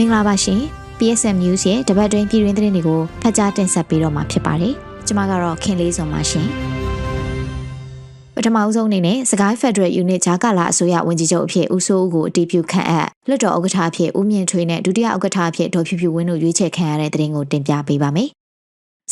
မင်္ဂလာပါရှင် PSM News ရဲ့တပတ်တွင်းပြည်တွင်းသတင်းတွေကိုဖတ်ကြားတင်ဆက်ပေးတော့မှာဖြစ်ပါတယ်ကျွန်မကတော့ခင်လေးစုံပါရှင်ပထမအဆုံးအနေနဲ့စကိုင်း Federal Unit ဂျာကာလာအစိုးရဝန်ကြီးချုပ်အဖြစ်ဦးစိုးဦးကိုအတည်ပြုခန့်အပ်လွှတ်တော်ဥက္ကဋ္ဌအဖြစ်ဦးမြင့်ထွေးနဲ့ဒုတိယဥက္ကဋ္ဌအဖြစ်ဒေါ်ဖြူဖြူဝင်းတို့ရွေးချယ်ခံရတဲ့သတင်းကိုတင်ပြပေးပါမယ်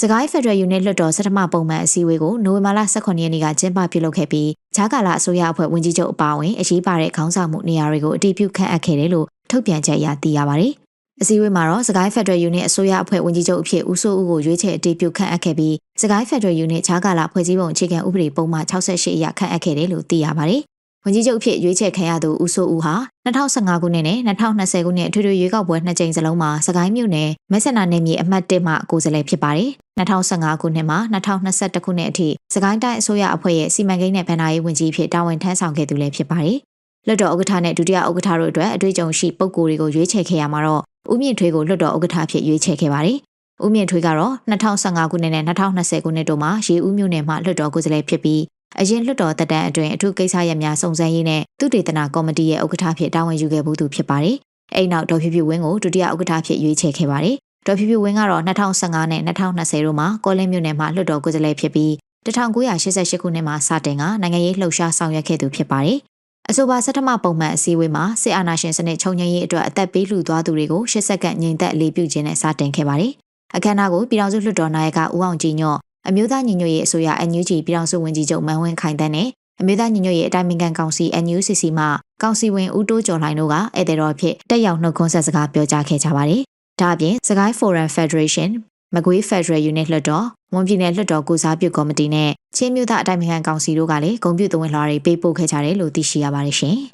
စကိုင်း Federal Unit လွှတ်တော်စထမပုံမှန်အစည်းအဝေးကိုနိုဝင်ဘာလ18ရက်နေ့ကကျင်းပပြုလုပ်ခဲ့ပြီးဂျာကာလာအစိုးရအဖွဲ့ဝန်ကြီးချုပ်အပါအဝင်အရေးပါတဲ့ခေါင်းဆောင်မှုနေရာတွေကိုအတည်ပြုခန့်အပ်ခဲ့တယ်လို့ ထုတ်ပြန်ချက်အရသိရပါတယ်။အစည်းအဝေးမှာတော့စကိုင်း Federal Unit အစိုးရအဖွဲ့ဝန်ကြီးချုပ်အဖြစ်ဦးစိုးဦးကိုရွေးချယ်အတည်ပြုခန့်အပ်ခဲ့ပြီးစကိုင်း Federal Unit ဂျာကာလာဖွဲ့စည်းပုံအခြေခံဥပဒေပုံမှန်68အရခန့်အပ်ခဲ့တယ်လို့သိရပါတယ်။ဝန်ကြီးချုပ်အဖြစ်ရွေးချယ်ခံရသူဦးစိုးဦးဟာ2015ခုနှစ်နဲ့2020ခုနှစ်အထွေထွေရွေးကောက်ပွဲနှစ်ကြိမ်စလုံးမှာစကိုင်းမြို့နယ်မဲဆန္ဒနယ်မြေအမှတ်1မှကိုယ်စားလှယ်ဖြစ်ပါတယ်။2015ခုနှစ်မှ2021ခုနှစ်အထိစကိုင်းတိုင်းအစိုးရအဖွဲ့ရဲ့စီမံကိန်းနဲ့ဗဏ္ဍာရေးဝန်ကြီးဖြစ်တာဝန်ထမ်းဆောင်ခဲ့သူလည်းဖြစ်ပါတယ်။ လွှတ်တော်ဥက္ကဋ္ဌနဲ့ဒုတိယဥက္ကဋ္ဌတို့အတွက်အတွေ့အကြုံရှိပုဂ္ဂိုလ်တွေကိုရွေးချယ်ခဲ့ရမှာတော့ဦးမြင့်ထွေးကိုလွှတ်တော်ဥက္ကဋ္ဌဖြစ်ရွေးချယ်ခဲ့ပါတယ်။ဦးမြင့်ထွေးကတော့2015ခုနှစ်နဲ့2020ခုနှစ်တို့မှာရေဦးမြို့နယ်မှလွှတ်တော်ကိုယ်စားလှယ်ဖြစ်ပြီးအရင်လွှတ်တော်တက်တန်းအတွင်းအထူးကိစ္စရပ်များစုံစမ်းရေးနဲ့သူတေသနာကော်မတီရဲ့ဥက္ကဋ္ဌဖြစ်တာဝန်ယူခဲ့မှုသူဖြစ်ပါတယ်။အဲ့နောက်ဒေါ်ဖြူဖြူဝင်းကိုဒုတိယဥက္ကဋ္ဌဖြစ်ရွေးချယ်ခဲ့ပါတယ်။ဒေါ်ဖြူဖြူဝင်းကတော့2015နဲ့2020တို့မှာကောလင်းမြို့နယ်မှာလွှတ်တော်ကိုယ်စားလှယ်ဖြစ်ပြီး1988ခုနှစ်မှာစတင်ကနိုင်ငံရေးလှုပ်ရှားဆောင်ရွက်ခဲ့သူဖြစ်ပါတယ်။ အဆိုပါစက်ထမပုံမှန်အစည်းအဝေးမှာစစ်အာဏာရှင်စနစ်ချုပ်ငြိမ်းရေးအတွက်အသက်ပေးလှူသွားသူတွေကိုရှစ်စက္ကန့်ငြိမ်သက်အလေးပြုခြင်းနဲ့စတင်ခဲ့ပါတယ်။အခမ်းအနားကိုပြည်ထောင်စုလွှတ်တော်နာယကဦးအောင်ကြည်ညော့အမျိုးသားညီညွတ်ရေးအစိုးရ NUG ပြည်ထောင်စုဝန်ကြီးချုပ်မန်ဝင်းခိုင်တန်းနဲ့အမျိုးသားညီညွတ်ရေးအတိုင်းအမြံကောင်စီ NUCC မှကောင်စီဝင်ဦးတိုးကျော်လှိုင်တို့ကဧည့်သည်တော်ဖြစ်တက်ရောက်နှုတ်ခွန်းဆက်စကားပြောကြားခဲ့ကြပါတယ်။ဒါအပြင်စကိုင်း Forum Federation မကွေး Federal Unit လွှတ်တော်ဝန်ပြည်နယ်လွှတ်တော်ကိုစားပြုကော်မတီနဲ့ ချင်းမြို့သားအတိုင်းအမြံကောင်စီတို့ကလည်းဂုဏ်ပြုသဝင်လွှာတွေပေးပို့ခဲ့ကြတယ်လို့သိရှိရပါတယ်ရှင်။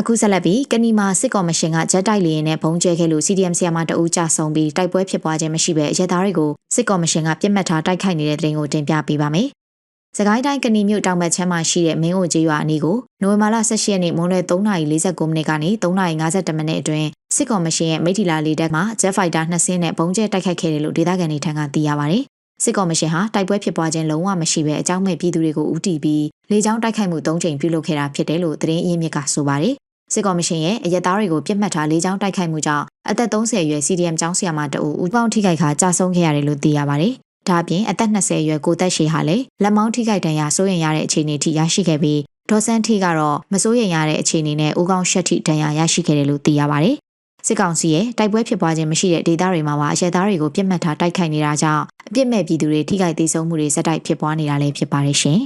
အခုဆက်လက်ပြီးကနီမာစစ်ကော်မရှင်ကဂျက်တိုက်လေရင်နဲ့ဘုံကျဲခဲ့လို့ CDM ဆီယမတအူးကြဆုံးပြီးတိုက်ပွဲဖြစ်ပွားခြင်းမရှိဘဲရဲသားတွေကိုစစ်ကော်မရှင်ကပြစ်မှတ်ထားတိုက်ခိုက်နေတဲ့တဲ့ရင်ကိုတင်ပြပေးပါမယ်။စကိုင်းတိုင်းကဏီမြို့တောင်ဘက်ချမ်းမှာရှိတဲ့မင်းအိုကျေးရွာအနီးကိုနိုဝင်ဘာလ18ရက်နေ့မွန်းလွဲ3:49မိနစ်ကနေ3:52မိနစ်အတွင်းစစ်ကော်မရှင်ရဲ့မိထီလာလေတပ်မှ Jet Fighter 2စင်းနဲ့ပုံကျဲတိုက်ခိုက်ခဲ့တယ်လို့ဒေသခံတွေထံကသိရပါတယ်။ စစ်ကော်မရှင်ဟာတိုက်ပွဲဖြစ်ပွားခြင်းလုံးဝမရှိဘဲအကြောင်းမဲ့ပြည်သူတွေကိုဦးတည်ပြီးလေကြောင်းတိုက်ခိုက်မှု၃ကြိမ်ပြုလုပ်ခဲ့တာဖြစ်တယ်လို့သတင်းအရင်းမြစ်ကဆိုပါတယ်။စစ်ကော်မရှင်ရဲ့အရက်သားတွေကိုပြစ်မှတ်ထားလေကြောင်းတိုက်ခိုက်မှုကြောင့်အသက်30အရွယ် CDM ကျောင်းဆရာမတအူဦးပေါင်းထိခိုက်ခါကြာဆုံးခဲ့ရတယ်လို့သိရပါတယ်ဒါအပြင်အသက်20အရွယ်ကိုသက်ရှိဟာလည်းလက်မောင်းထိခိုက်ဒဏ်ရာစိုးရိမ်ရတဲ့အခြေအနေထိရရှိခဲ့ပြီးဒေါ်စန်းထီကတော့မစိုးရိမ်ရတဲ့အခြေအနေနဲ့ဦးကောင်းရှက်ထိဒဏ်ရာရရှိခဲ့တယ်လို့သိရပါတယ်။ စစ်ကောင်စီရဲ့တိုက်ပွဲဖြစ်ပွားခြင်းမရှိတဲ့ဒေသတွေမှာပါအရဲသားတွေကိုပြစ်မှတ်ထားတိုက်ခိုက်နေတာကြောင့်အပြစ်မဲ့ပြည်သူတွေထိခိုက်ဒေဆုံးမှုတွေဇက်တိုက်ဖြစ်ပွားနေတာလည်းဖြစ်ပါတယ်ရှင်။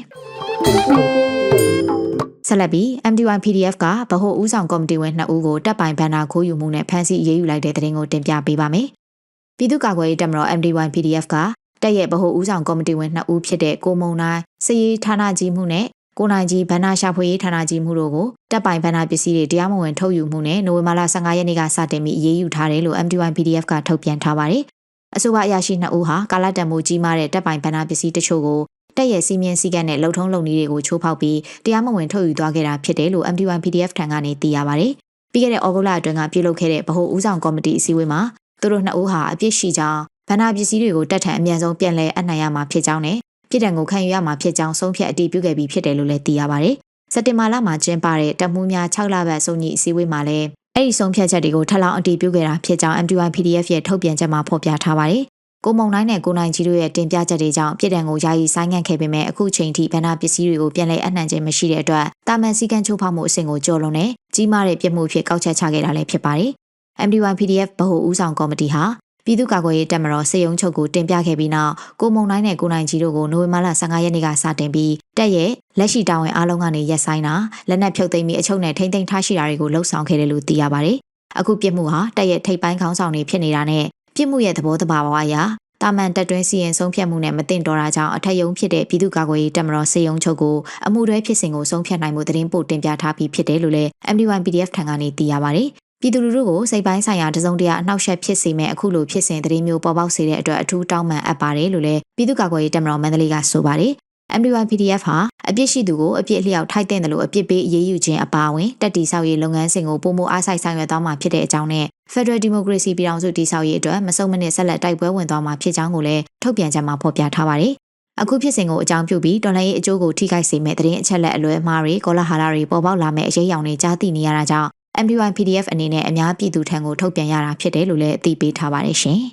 ဆက်လက်ပြီး MDY PDF ကဗဟိုဦးဆောင်ကော်မတီဝင်2ဦးကိုတပ်ပိုင်ဘန်နာခိုးယူမှုနဲ့ဖမ်းဆီးအရေးယူလိုက်တဲ့တဲ့တင်ကိုတင်ပြပေးပါမယ်။ပြည်သူ့ကာကွယ်ရေးတပ်မတော် MDY PDF ကတက်ရဲ့ဗဟိုဦးဆောင်ကော်မတီဝင်2ဦးဖြစ်တဲ့ကိုမုံနိုင်စည်ရေးဌာနကြီးမှုနဲ့ ကိုနိုင်ကြီးဗန္နာရှာဖွေရေးဌာနကြီးမှုတို့ကိုတပ်ပိုင်ဗန္နာပစ္စည်းတွေတရားမဝင်ထုတ်ယူမှုနဲ့နိုဝင်ဘာလ15ရက်နေ့ကစတင်ပြီးအရေးယူထားတယ်လို့ MDY PDF ကထုတ်ပြန်ထားပါတယ်။အဆိုပါအရာရှိ2ဦးဟာကာလတန်မိုးကြီးမားတဲ့တပ်ပိုင်ဗန္နာပစ္စည်းတချို့ကိုတက်ရဲ့စီမင်းစည်းကမ်းနဲ့လုံထုံးလုံနည်းတွေကိုချိုးဖောက်ပြီးတရားမဝင်ထုတ်ယူသွားခဲ့တာဖြစ်တယ်လို့ MDY PDF ထံကနေသိရပါတယ်။ပြီးခဲ့တဲ့ဩဂုတ်လအတွင်းကပြုလုပ်ခဲ့တဲ့ဗဟိုဦးဆောင်ကော်မတီအစည်းအဝေးမှာသူတို့နှစ်ဦးဟာအပြစ်ရှိကြောင်းဗန္နာပစ္စည်းတွေကိုတက်ထန်အမြန်ဆုံးပြန်လည်အနှံ့ရမှာဖြစ်ကြောင်းနဲ့ ပြည်တံကိုခံယူရမှာဖြစ်ကြောင်းဆုံးဖြတ်အတည်ပြုခဲ့ပြီးဖြစ်တယ်လို့လည်းသိရပါတယ်။စက်တင်ဘာလမှာကျင်းပတဲ့တပ်မှုများ6လပတ်စုံညီအစည်းအဝေးမှာလည်းအဲ့ဒီဆုံးဖြတ်ချက်တွေကိုထပ်လောင်းအတည်ပြုခဲ့တာဖြစ်ကြောင်း MDY PDF ရဲ့ထုတ်ပြန်ချက်မှာဖော်ပြထားပါတယ်။ကိုမုံနိုင်နဲ့ကိုနိုင်ကြီးတို့ရဲ့တင်ပြချက်တွေကြောင့်ပြည်တံကိုယာယီဆိုင်းငံ့ခဲ့ပေမဲ့အခုချိန်ထိဗန္နာပစ္စည်းတွေကိုပြန်လည်အနှံ့ခြင်းမရှိတဲ့အတွက်တာမန်စည်းကမ်းချိုးဖောက်မှုအဆင့်ကိုကျော်လွန်တဲ့ကြီးမားတဲ့ပြစ်မှုဖြစ်ကောက်ချက်ချခဲ့တာလည်းဖြစ်ပါတယ်။ MDY PDF ဗဟိုဦးဆောင်ကော်မတီဟာ ပြည်သူ့ကာကွယ်ရေးတပ်မတော်စေယုံချုပ်ကိုတင်ပြခဲ့ပြီးနောက်ကိုမုံနိုင်နဲ့ကိုနိုင်ကြီးတို့ကိုနိုဝင်ဘာလ15ရက်နေ့ကစတင်ပြီးတပ်ရဲ့လက်ရှိတာဝန်အားလုံးကနေရက်ဆိုင်တာလက်နက်ဖြုတ်သိမ်းပြီးအချုပ်နဲ့ထိမ့်သိမ်းထားရှိတာတွေကိုလှုပ်ဆောင်ခဲ့တယ်လို့သိရပါတယ်။အခုပြစ်မှုဟာတပ်ရဲ့ထိပ်ပိုင်းခေါင်းဆောင်တွေဖြစ်နေတာနဲ့ပြစ်မှုရဲ့သဘောတဘာဝအရတာမန်တက်တွင်းစီရင်ဆုံးဖြတ်မှုနဲ့မတင်တော်တာကြောင့်အထက်ယုံဖြစ်တဲ့ပြည်သူ့ကာကွယ်ရေးတပ်မတော်စေယုံချုပ်ကိုအမှုတွဲဖြစ်စဉ်ကိုဆုံးဖြတ်နိုင်မှုသတင်းပို့တင်ပြထားပြီးဖြစ်တယ်လို့လည်း MD1 PDF ထံကနေသိရပါတယ် ပြည်သူလူထုကိုစိတ်ပိုင်းဆိုင်ရာတစုံတရာအနှောက်အယှက်ဖြစ်စေမဲ့အခုလိုဖြစ်စဉ်သတင်းမျိုးပေါ်ပေါက်စေတဲ့အတွက်အထူးတောင်းပန်အပ်ပါတယ်လို့လည်းပြည်သူ့ကာကွယ်ရေးတပ်မတော်မန္တလေးကဆိုပါတယ်။ MDY PDF ဟာအပြစ်ရှိသူကိုအပြစ်အလျောက်ထိုက်တဲ့လို့အပြစ်ပေးအရေးယူခြင်းအပါအဝင်တက်တီဆောက်ရေးလုပ်ငန်းစဉ်ကိုပုံမအားဆိုင်ဆောင်ရွက်သွားမှာဖြစ်တဲ့အကြောင်းနဲ့ Federal Democracy ပြည်ထောင်စုတည်ဆောက်ရေးအတွက်မစုံမနစ်ဆက်လက်တိုက်ပွဲဝင်သွားမှာဖြစ်ကြောင်းကိုလည်းထုတ်ပြန်ချက်မှာဖော်ပြထားပါတယ်။အခုဖြစ်စဉ်ကိုအကြောင်းပြုပြီးတော်လှန်ရေးအကျိုးကိုထိခိုက်စေမဲ့သတင်းအချက်လက်အလွဲအမှားတွေကောလာဟာလာတွေပေါ်ပေါက်လာမဲ့အရေးအယောင်တွေကြားသိနေရတာကြောင့် MDY PDF အနေနဲ့အများပြည်သူထံကိုထုတ်ပြန်ရတာဖြစ်တယ်လို့လည်းအသိပေးထားပါတယ်ရှင်။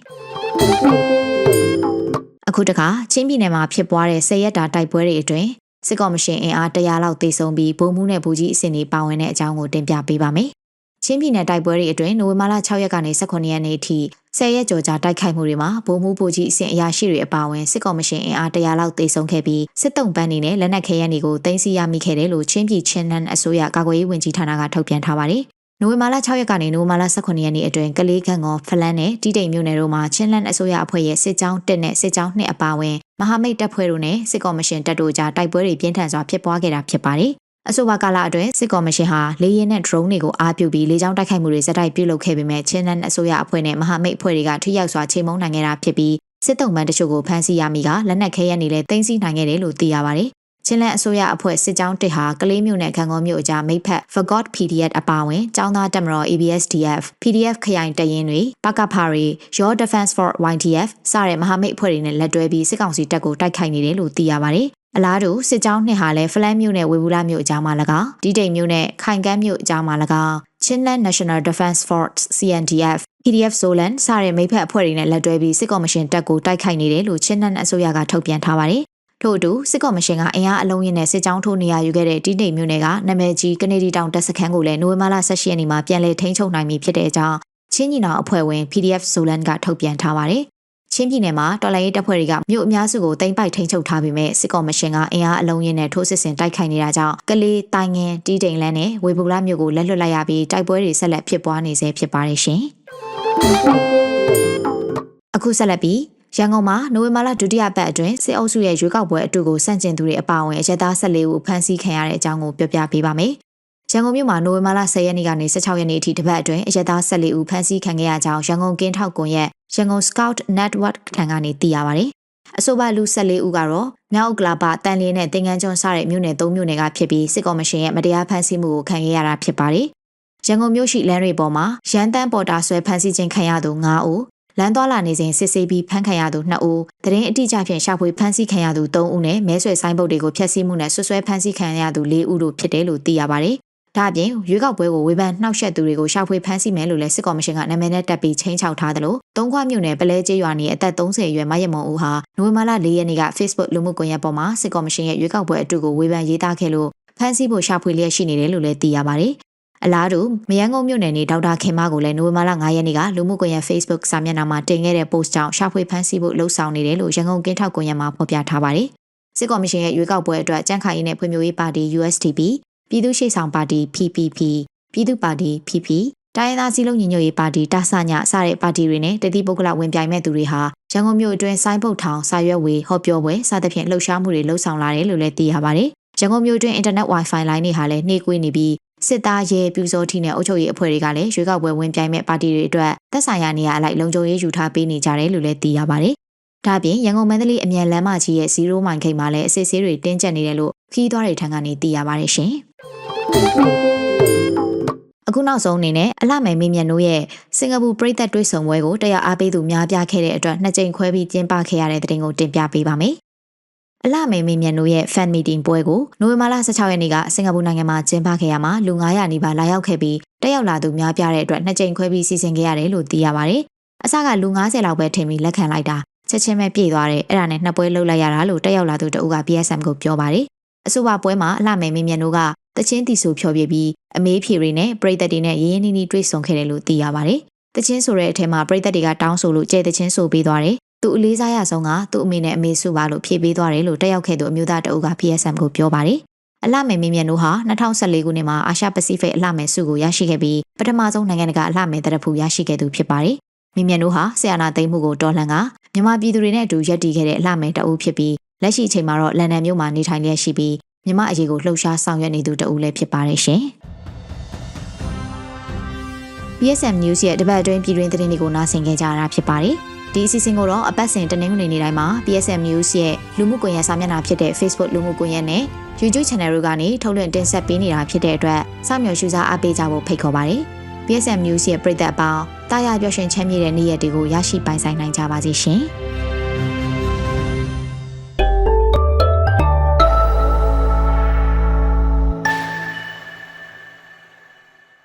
အခုတခါချင်းပြည်နယ်မှာဖြစ်ပွားတဲ့ဆယ်ရက်တာတိုက်ပွဲတွေအတွင်းစစ်ကော်မရှင်အင်အား100လောက်တေဆုံးပြီးဗိုလ်မှူးနဲ့ဗိုလ်ကြီးအဆင့်တွေပါဝင်တဲ့အကြောင်းကိုတင်ပြပေးပါမယ်။ ချင်းပြည်နယ်တိုက်ပွဲတွေအတွင်းနိုဝင်ဘာလ6ရက်ကနေ18ရက်နေ့ထိ10ရက်ကျော်ကြာတိုက်ခိုက်မှုတွေမှာဗိုလ်မှူးဗိုလ်ကြီးအဆင့်အရာရှိတွေအပါအဝင်စစ်ကော်မရှင်အင်အား100လောက်တေဆုံးခဲ့ပြီးစစ်တုံးပန်းနေနဲ့လက်နက်ခဲယမ်းတွေကိုတင်စီရမိခဲ့တယ်လို့ချင်းပြည်ချင်းနန်းအစိုးရကာကွယ်ရေးဝန်ကြီးဌာနကထုတ်ပြန်ထားပါတယ်။နိုဝင်ဘာလ6ရက်ကနေနိုဝင်ဘာလ18ရက်နေ့အတွင်းကလေးခန့်ကဖလန်းနဲ့တီးတိမ်မြို့နယ်တို့မှာချင်းလန်းအစိုးရအဖွဲ့ရဲ့စစ်ကြောင်းတက်နဲ့စစ်ကြောင်းနှစ်အပါအဝင်မဟာမိတ်တပ်ဖွဲ့တို့နဲ့စစ်ကော်မရှင်တပ်တို့ကြားတိုက်ပွဲတွေပြင်းထန်စွာဖြစ်ပွားခဲ့တာဖြစ်ပါတယ်။ အဆိုပါကာလအတွင်းစစ်ကော်မရှင်ဟာလေရင်နဲ့ drone တွေကိုအားပြုပြီးလေကြောင်းတိုက်ခိုက်မှုတွေဇက်တိုက်ပြုလုပ်ခဲ့ပေမဲ့ချင်းနန်းအစိုးရအဖွဲ့နဲ့မဟာမိတ်အဖွဲ့တွေကထိရောက်စွာချိန်မုံနိုင်ခဲ့တာဖြစ်ပြီးစစ်တုံးပန်းတချို့ကိုဖမ်းဆီးရမိကလက်နက်ခဲယမ်းတွေလည်းတင်စီနိုင်ခဲ့တယ်လို့သိရပါတယ်။ချင်းလန်အစိုးရအဖွဲ့စစ်ကြောင်းတစ်ဟာကလေးမျိုးနဲ့ခံကောမျိုးအကြားမိဖက် Forgot PDF အပါအဝင်ចောင်းသားတက်မတော် ABSDF PDF ခရိုင်တရင်တွေပကဖာရီ Your Defense for YTF စတဲ့မဟာမိတ်အဖွဲ့တွေနဲ့လက်တွဲပြီးစစ်ကောင်စီတပ်ကိုတိုက်ခိုက်နေတယ်လို့သိရပါတယ်။ အလားတူစစ်ကြောင်းနှစ်ဟာလည်းဖလန်မြို့နဲ့ဝေဘူးလာမြို့အကြားမှာ၎င်းဒီတိမ်မြို့နဲ့ခိုင်ကန်းမြို့အကြားမှာ၎င်း Chinland National Defense Force CNDF PDF Solan စတဲ့မိဖက်အဖွဲ့တွေနဲ့လက်တွဲပြီးစစ်ကော်မရှင်တပ်ကိုတိုက်ခိုက်နေတယ်လို့ Chinland အစိုးရကထုတ်ပြန်ထားပါတယ်။ထို့အတူစစ်ကော်မရှင်ကအင်အားအလုံးရင်းနဲ့စစ်ကြောင်းထိုးနေရယူခဲ့တဲ့တိတိမ်မြို့နယ်ကနာမည်ကြီးကနေဒီတောင်တပ်စခန်းကိုလည်းနိုဝင်ဘာလ18ရက်နေ့မှာပြန်လည်ထိန်းချုပ်နိုင်ပြီဖြစ်တဲ့အကြောင်းချင်းညီနောင်အဖွဲ့ဝင် PDF Solan ကထုတ်ပြန်ထားပါတယ်။ ချင်းပြည်နယ်မှာတော်လိုင်းရေးတပ်ဖွဲ့တွေကမြို့အများစုကိုတင်ပိုက်ထိန်းချုပ်ထားပြီးမြဲစစ်ကော်မရှင်ကအင်အားအလုံးရင်းနဲ့ထိုးစစ်ဆင်တိုက်ခိုက်နေတာကြောင့်ကလေးတိုင်ငင်တီးတိန်လန်းနဲ့ဝေဘူလာမြို့ကိုလက်လွတ်လိုက်ရပြီးတိုက်ပွဲတွေဆက်လက်ဖြစ်ပွားနေဆဲဖြစ်ပါတယ်ရှင်။အခုဆက်လက်ပြီးရန်ကုန်မှာနိုဝင်ဘာလဒုတိယပတ်အတွင်းစစ်အုပ်စုရဲ့ရွေးကောက်ပွဲအတူကိုစန့်ကျင်သူတွေအပါအဝင်အရက်သား14ဦးဖမ်းဆီးခံရတဲ့အကြောင်းကိုပြောပြပေးပါမယ်။ရန်ကုန်မြို့မှာနိုဝင်ဘာလ10ရက်နေ့ကနေ16ရက်နေ့အထိတပတ်အတွင်းအရက်သား14ဦးဖမ်းဆီးခံခဲ့ရကြောင်းရန်ကုန်ကင်းထောက်ကွန်ရက် ရန်ကုန် Scout Network ထံကနေသိရပါတယ်။အဆိုပါလူ14ဦးကတော့မြောက်ကလာပတန်လင်းနဲ့တင်ငန်းကျွန်းစတဲ့မြို့နယ်၃မြို့နယ်ကဖြစ်ပြီးစစ်ကော်မရှင်ရဲ့မတရားဖမ်းဆီးမှုကိုခံခဲ့ရတာဖြစ်ပါတယ်။ရန်ကုန်မြို့ရှိလမ်းတွေပေါ်မှာရန်တန်းပေါ်တာဆွဲဖမ်းဆီးခြင်းခံရသူ9ဦးလမ်းသွားလာနေစဉ်စစ်ဆေးပြီးဖမ်းခံရသူ2ဦးတရင်အတိအကျဖြင့်ရှာဖွေဖမ်းဆီးခံရသူ3ဦးနဲ့မဲဆွယ်ဆိုင်ပုတ်တွေကိုဖျက်ဆီးမှုနဲ့ဆွဆွဲဖမ်းဆီးခံရသူ4ဦးတို့ဖြစ်တယ်လို့သိရပါတယ်။ ဒါ့အပြင်ရွေးကောက်ပွဲကိုဝေဖန်နှောက်ယှက်သူတွေကိုရှာဖွေဖမ်းဆီးမယ်လို့လည်းစစ်ကော်မရှင်ကနာမည်နဲ့တက်ပြီးချင်းချောက်ထားတယ်လို့သုံးခွမြို့နယ်ပလဲကျေးရွာနေအသက်30အရွယ်မရမုံဦးဟာနိုဝင်ဘာလ4ရက်နေ့က Facebook လူမှုကွန်ရက်ပေါ်မှာစစ်ကော်မရှင်ရဲ့ရွေးကောက်ပွဲအတူကိုဝေဖန်ရေးသားခဲ့လို့ဖမ်းဆီးဖို့ရှာဖွေလျက်ရှိနေတယ်လို့လည်းသိရပါတယ်။အလားတူမယန်းကုန်းမြို့နယ်နေဒေါက်တာခင်မကိုလည်းနိုဝင်ဘာလ9ရက်နေ့ကလူမှုကွန်ရက် Facebook စာမျက်နှာမှာတင်ခဲ့တဲ့ post ကြောင့်ရှာဖွေဖမ်းဆီးဖို့လှုံ့ဆော်နေတယ်လို့ရန်ကုန်ကင်းထောက်ကွန်ရက်မှာဖော်ပြထားပါတယ်။စစ်ကော်မရှင်ရဲ့ရွေးကောက်ပွဲအတွက်ကြန့်ခိုင်ရေးနဲ့ဖွံ့ဖြိုးရေးပါတီ USDP ပြည်သူ့ရှေ့ဆောင်ပါတီ PPP ပြည်သူ့ပါတီ PP တိုင်းရင်းသားစည်းလုံးညီညွတ်ရေးပါတီတာဆညစတဲ့ပါတီတွေနဲ့တတိပုဂ္ဂလဝင်ပြိုင်မဲ့သူတွေဟာရန်ကုန်မြို့အတွင်းစိုင်းပုတ်ထောင်စာရွက်ဝေဟောပြောပွဲစသဖြင့်လှုပ်ရှားမှုတွေလှုပ်ဆောင်လာတယ်လို့လည်းသိရပါတယ်။ရန်ကုန်မြို့တွင်အင်တာနက် Wi-Fi လိုင်းတွေဟာလည်းနှေးကွေးနေပြီးစစ်သားရဲပြူစောထီနဲ့အုပ်ချုပ်ရေးအဖွဲ့တွေကလည်းရွေးကောက်ပွဲဝင်ပြိုင်မဲ့ပါတီတွေအတွက်သက်ဆိုင်ရာနေရာအလိုက်လုံခြုံရေးယူထားပေးနေကြတယ်လို့လည်းသိရပါတယ်။ဒါ့အပြင်ရန်ကုန်မန္တလေးအမြန်လမ်းမကြီးရဲ့0မိုင်ခိတ်မှာလည်းအစစ်ဆေးတွေတင်းကျပ်နေတယ်လို့ခီးသွားတွေထံကနေသိရပါတယ်ရှင်။ အခုနောက်ဆုံးအနေနဲ့အလှမယ်မေးမြတ်တို့ရဲ့စင်ကာပူပြည်သက်တွေ့ဆုံပွဲကိုတရားအားပေးသူများပြားခဲ့တဲ့အတွက်နှစ်ကြိမ်ခွဲပြီးကျင်းပခဲ့ရတဲ့တဲ့တင်ကိုတင်ပြပေးပါမယ်အလှမေမေမြန်တို့ရဲ့ fan meeting ပွဲကိုနိုဝင်ဘာလ16ရက်နေ့ကစင်ကာပူနိုင်ငံမှာကျင်းပခဲ့ရမှာလူ900နီးပါးလာရောက်ခဲ့ပြီးတက်ရောက်လာသူများပြားတဲ့အတွက်နှစ်ကြိမ်ခွဲပြီးစီစဉ်ခဲ့ရတယ်လို့သိရပါတယ်။အစကလူ90လောက်ပဲထင်ပြီးလက်ခံလိုက်တာချက်ချင်းပဲပြေးသွားတယ်အဲ့ဒါနဲ့နှစ်ပွဲလှုပ်လိုက်ရတာလို့တက်ရောက်လာသူတအုပ်က PSM ကိုပြောပါတယ်။အဆိုပါပွဲမှာအလှမေမေမြန်တို့က တချင်းတီဆိုဖြောပြပြီးအမေးဖြေတွေနဲ့ပြည်သက်တွေနဲ့ရင်းရင်းနှီးနှီးတွေ့ဆုံခဲ့တယ်လို့သိရပါတယ်။တချင်းဆိုတဲ့အထက်မှာပြည်သက်တွေကတောင်းဆိုလို့ကြဲတချင်းဆိုပေးသွားတယ်သူအလေးစားရဆုံးကသူ့အမေနဲ့အမေစုပါလို့ဖြေပေးသွားတယ်လို့တက်ရောက်ခဲ့သူအမျိုးသားတအုပ်က PSM ကိုပြောပါတယ်။အလှမယ်မင်းမြတ်တို့ဟာ2014ခုနှစ်မှာအာရှပစိဖိတ်အလှမယ်စုကိုရရှိခဲ့ပြီးပထမဆုံးနိုင်ငံတကာအလှမယ်တရဖူရရှိခဲ့သူဖြစ်ပါတယ်။မင်းမြတ်တို့ဟာဆီယနာသိမ်းမှုကိုတော်လှန်ကမြန်မာပြည်သူတွေနဲ့အတူရပ်တည်ခဲ့တဲ့အလှမယ်တအုပ်ဖြစ်ပြီးလက်ရှိအချိန်မှာတော့လန်ဒန်မြို့မှာနေထိုင်လျက်ရှိပြီး မြန်မာအရေးကိုလှုပ်ရှားဆောင်ရွက်နေသူတအုပ်လည်းဖြစ်ပါတယ်ရှင်။ BSM News ရဲ့တပတ်အတွင်းပြည်တွင်းသတင်းတွေကိုနားဆင်ကြကြရတာဖြစ်ပါတယ်။ဒီအစီအစဉ်ကိုတော့အပတ်စဉ်တနင်္ဂနွေနေ့တိုင်းမှာ PSM News ရဲ့လူမှုကွန်ရက်စာမျက်နှာဖြစ်တဲ့ Facebook လူမှုကွန်ရက်နဲ့ YouTube Channel တို့ကနေထုတ်လွှင့်တင်ဆက်ပေးနေတာဖြစ်တဲ့အတွက်စောင့်မျှော်ရှုစားအားပေးကြဖို့ဖိတ်ခေါ်ပါတယ်။ PSM News ရဲ့ပရိသတ်အပေါင်းတာယာပျော်ရွှင်ချမ်းမြေ့တဲ့နေ့ရက်တွေကိုရရှိပိုင်ဆိုင်နိုင်ကြပါစေရှင်။